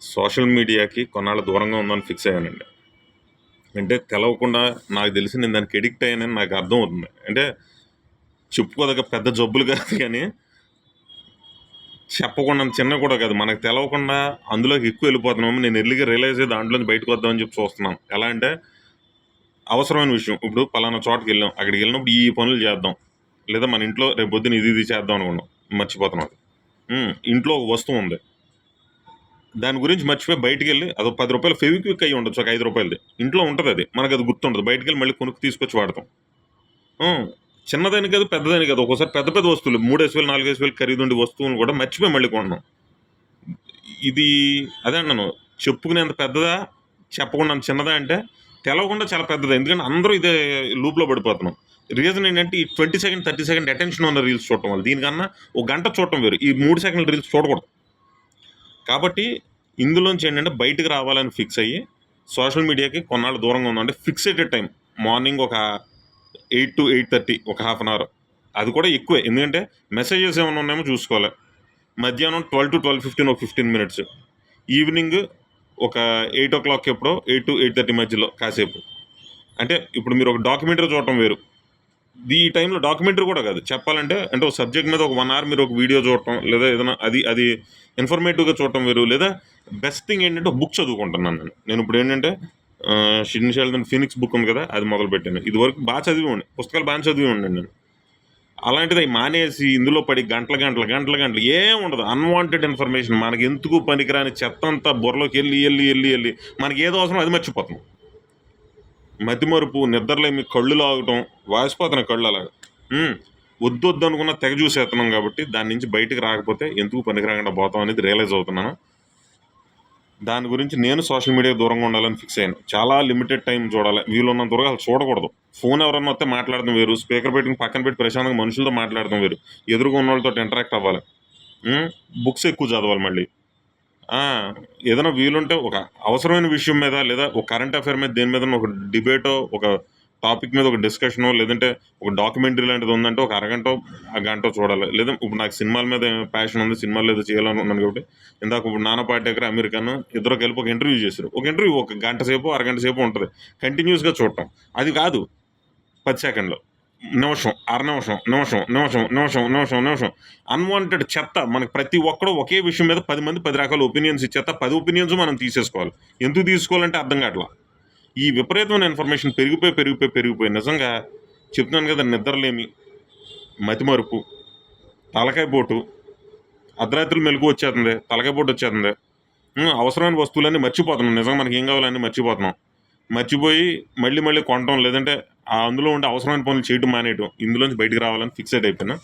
Social మీడియాకి కొన్నాళ్ళ దూరంగా ఉందని ఫిక్స్ అయ్యానండి. అంటే తెలవకుండా నాకు తెలిసి నేను దానికి ఎడిక్ట్ అయ్యానని నాకు అర్థం అవుతుంది. అంటే చెప్పుకోదగ్గ పెద్ద జబ్బులు కాదు కానీ చెప్పకుండా చిన్న కూడా కాదు. మనకు తెలవకుండా అందులోకి ఎక్కువ వెళ్ళిపోతున్నాము నేను ఎర్లీగా రియలైజ్ అయ్యి దాంట్లోంచి బయటకు వద్దామని చెప్పి చూస్తున్నాను ఎలా అంటే అవసరమైన విషయం. ఇప్పుడు పలానా చోటకి వెళ్ళాం. అక్కడికి వెళ్ళినప్పుడు ఈ పనులు చేద్దాం. లేదా మన ఇంట్లో రేపు పొద్దున ఇది ఇది చేద్దాం అనుకున్నాం. మర్చిపోతున్నాం ఇంట్లో ఒక వస్తువు ఉంది. దాని గురించి మర్చిపోయి బయటికి వెళ్ళి అదో పది రూపాయలు ఫెవిక్విక్ అయ్యి ఉండొచ్చు ఒక ఐదు రూపాయలది. ఇంట్లో ఉంటుంది అది. మనకు అది గుర్తుండదు. బయటికి వెళ్ళి మళ్ళీ కొనుక్కు తీసుకొచ్చి వాడతాం. ఉమ్, చిన్నదని కాదు పెద్దదని కాదు. ఒక్కోసారి పెద్ద పెద్ద వస్తువులు మూడేసి వేలు నాలుగేసి వేలు ఉండే వస్తువులు కూడా మర్చిపోయి మళ్ళీ కొన్నాం ఇది అదే అన్నాను చెప్పుకునేంత పెద్దదా చెప్పకుండా అంత చిన్నదా అంటే తెలవకుండా చాలా పెద్దది. ఎందుకంటే అందరూ ఇదే లూప్లో పడిపోతున్నాం. రీజన్ ఏంటంటే ఈ twenty second thirty second attention ఉన్న రీల్స్ చూడటం వల్ల. దీనికన్నా ఒక గంట చూడటం వేరు. ఈ మూడు సెకండ్ రీల్స్ చూడకూడదు. కాబట్టి ఇందులోంచి ఏంటంటే బయటకు రావాలని ఫిక్స్ అయ్యి సోషల్ మీడియాకి కొన్నాళ్ళు దూరంగా ఉందంటే ఫిక్స్డ్ టైం మార్నింగ్ ఒక ఎయిట్ టు ఎయిట్ థర్టీ ఒక హాఫ్ అన్ అవర్ అది కూడా ఎక్కువే. ఎందుకంటే మెసేజెస్ ఏమైనా ఉన్నాయేమో చూసుకోవాలి. మధ్యాహ్నం ట్వెల్వ్ టు ట్వెల్వ్ ఫిఫ్టీన్ ఒక ఫిఫ్టీన్ మినిట్స్ ఈవినింగ్ ఒక ఎయిట్ ఓ క్లాక్ ఎప్పుడో ఎయిట్ టు ఎయిట్ థర్టీ మధ్యలో కాసేపు. అంటే ఇప్పుడు మీరు ఒక డాక్యుమెంటరీ చూడటం వేరు. ఈ టైంలో డాక్యుమెంటరీ కూడా కాదు. చెప్పాలంటే అంటే ఒక సబ్జెక్ట్ మీద ఒక వన్ అవర్ మీరు ఒక వీడియో చూడటం లేదా ఏదైనా అది అది ఇన్ఫర్మేటివ్గా చూడటం వేరు లేదా బెస్ట్ థింగ్ ఏంటంటే బుక్ చదువుకుంటున్నాను నేను. నేను ఇప్పుడు ఏంటంటే షిన్ షెల్డన్ ఫినిక్స్ బుక్ ఉంది కదా అది మొదలు పెట్టాను. ఇది వరకు బాగా చదివి ఉండి పుస్తకాలు బాగా చదివి ఉండండి నేను. అలాంటిది అవి మానేసి ఇందులో పడి గంటల గంటల గంటల గంటలు ఏం ఉండదు. అన్వాంటెడ్ ఇన్ఫర్మేషన్ మనకి ఎందుకు పనికిరాని చెత్త అంతా బుర్రలోకి వెళ్ళి వెళ్ళి వెళ్ళి వెళ్ళి మనకి ఏదో అవసరం అది మర్చిపోతాం. మతిమరుపు నిద్రలేమి కళ్ళు లాగటం వాసిపోతున్నాయి కళ్ళు అలాగా. ఉమ్, వద్దు వద్దు అనుకున్న తెగ చూసేస్తున్నాం కాబట్టి దాని నుంచి బయటకు రాకపోతే ఎందుకు పనికిరాకుండా పోతాం అనేది రియలైజ్ అవుతున్నాను. దాని గురించి నేను సోషల్ మీడియా దూరంగా ఉండాలని ఫిక్స్ అయ్యాను. చాలా లిమిటెడ్ టైం చూడాలి. వీలున్నంత వరకు అసలు చూడకూడదు. ఫోన్ ఎవరన్నా వస్తే మాట్లాడడం వేరు. స్పీకర్ పెట్టుకుని పక్కన పెట్టి ప్రశాంతంగా మనుషులతో మాట్లాడడం వేరు. ఎదురుగా ఉన్న వాళ్ళతో ఇంటరాక్ట్ అవ్వాలి. బుక్స్ ఎక్కువ చదవాలి మళ్ళీ. ఏదైనా వీలుంటే ఒక అవసరమైన విషయం మీద లేదా ఒక కరెంట్ అఫైర్ మీద దేని మీద ఒక డిబేటో ఒక టాపిక్ మీద ఒక డిస్కషనో లేదంటే ఒక డాక్యుమెంటరీ లాంటిది ఉందంటే ఒక అరగంట ఆ గంట చూడాలి. లేదా ఇప్పుడు నాకు సినిమాల మీద ప్యాషన్ ఉంది సినిమాలు ఏదో చేయాలని ఉన్నాను కాబట్టి ఇందాక ఇప్పుడు నానా పాటేకర్ అమెరికాను ఇద్దరు కలిపి ఒక ఇంటర్వ్యూ చేశారు. ఒక ఇంటర్వ్యూ ఒక గంట సేపు అరగంట సేపు ఉంటుంది. కంటిన్యూస్గా చూడటం. అది కాదు. పది సెకండ్లో నిమిషం అర నిమిషం నిమిషం నిమిషం నిమిషం నిమిషం నిమిషం అన్వాంటెడ్ చెత్త. మనకి ప్రతి ఒక్కడు ఒకే విషయం మీద పది మంది పది రకాల ఒపీనియన్స్ ఇచ్చేత పది ఒపీనియన్స్ మనం తీసేసుకోవాలి. ఎందుకు తీసుకోవాలంటే అర్థం కావట్లా. ఈ విపరీతమైన ఇన్ఫర్మేషన్ పెరిగిపోయి పెరిగిపోయి పెరిగిపోయి. నిజంగా చెప్తున్నాను కదా నిద్రలేమి మతిమరుపు తలకాయ పోటు అర్ధరాత్రులు మెలకు వచ్చేస్తుంది తలకాయ పోటు వచ్చేస్తుంది. అవసరమైన వస్తువులన్నీ మర్చిపోతున్నాం. నిజంగా మనకి ఏం కావాలన్నీ మర్చిపోతున్నాం. మర్చిపోయి మళ్ళీ మళ్ళీ కొనటం లేదంటే ఆ అందులో ఉండే అవసరమైన పనులు చేయడం మానేయటం. ఇందులోంచి బయటకు రావాలని ఫిక్సెడ్ అయిపోయినా.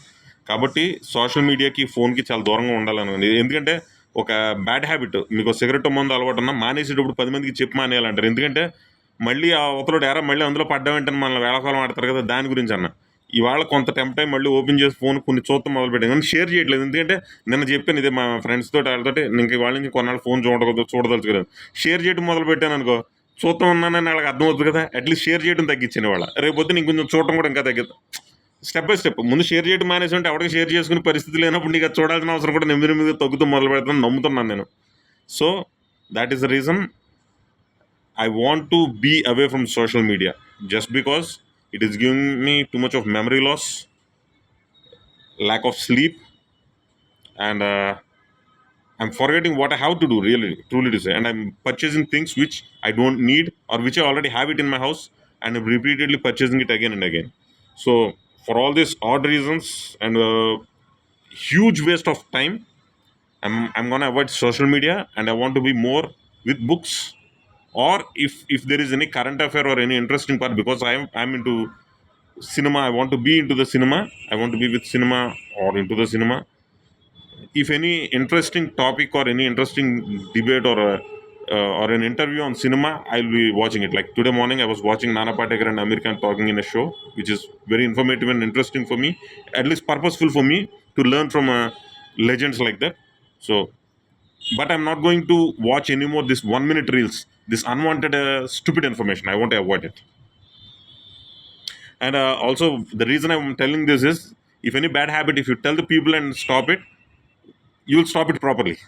కాబట్టి సోషల్ మీడియాకి ఫోన్కి చాలా దూరంగా ఉండాలని ఎందుకంటే ఒక బ్యాడ్ హ్యాబిట్. మీకు సిగరెట్ మందు అలవాటు ఉన్నా మానేసేటప్పుడు పది మందికి చెప్పి మానేయాలంటారు. ఎందుకంటే మళ్ళీ ఆ అవతలోడు ఎరా మళ్ళీ అందులో పడ్డామంటే మనల్ని వేళకాలం ఆడతారు కదా దాని గురించి అన్న. ఇవాళ కొంత టెంప్ టైం మళ్ళీ ఓపెన్ చేసి ఫోన్ కొన్ని చూస్తాం మొదలు పెట్టాను కానీ షేర్ చేయట్లేదు. ఎందుకంటే నిన్న చెప్పాను ఇదే మా ఫ్రెండ్స్ తోటి వాళ్ళతో ఇంక వాళ్ళ నుంచి కొన్నాళ్ళు ఫోన్ చూడకూడదు చూడదలుచుకోలేదు. షేర్ చేయడం మొదలు పెట్టాను అనుకో చూస్తూ ఉన్నానని వాళ్ళకి అర్థం అవుతుంది కదా. అట్లీస్ట్ షేర్ చేయడం తగ్గించాను వాళ్ళ. రేపు పొద్దున ఇంకొంచెం చూడటం కూడా ఇంకా తగ్గిద్దాం. స్టెప్ బై స్టెప్ ముందు షేర్ చేయడం మానేసి ఉంటే ఎవరికి షేర్ చేసుకునే పరిస్థితి లేనప్పుడు నీకు అది చూడాల్సిన అవసరం కూడా నెమ్మది నెమ్మదిగా తగ్గుతూ మొదలు పెడతాను నమ్ముతున్నాను నేను. So that is the reason I want to be away from social media just because it is giving me too much of memory loss lack of sleep and I'm forgetting what I have to do, really, truly to say. And I'm purchasing things which I don't need or which I already have it in my house and I'm repeatedly purchasing it again and again. So, for all these odd reasons and uh, huge waste of time, I'm, I'm gonna avoid social media and I want to be more with books or if if there is any current affair or any interesting part because i'm i'm into cinema i want to be into the cinema i want to be with cinema or into the cinema if any interesting topic or any interesting debate or a, uh, or an interview on cinema i'll be watching it like today morning i was watching nana patekar and amir khan talking in a show which is very informative and interesting for me at least purposeful for me to learn from uh, legends like that so but I'm not going to watch anymore this one minute reels, this unwanted uh, stupid information. I want to avoid it. And uh, also, the reason I'm telling this is if any bad habit, if you tell the people and stop it, you will stop it properly.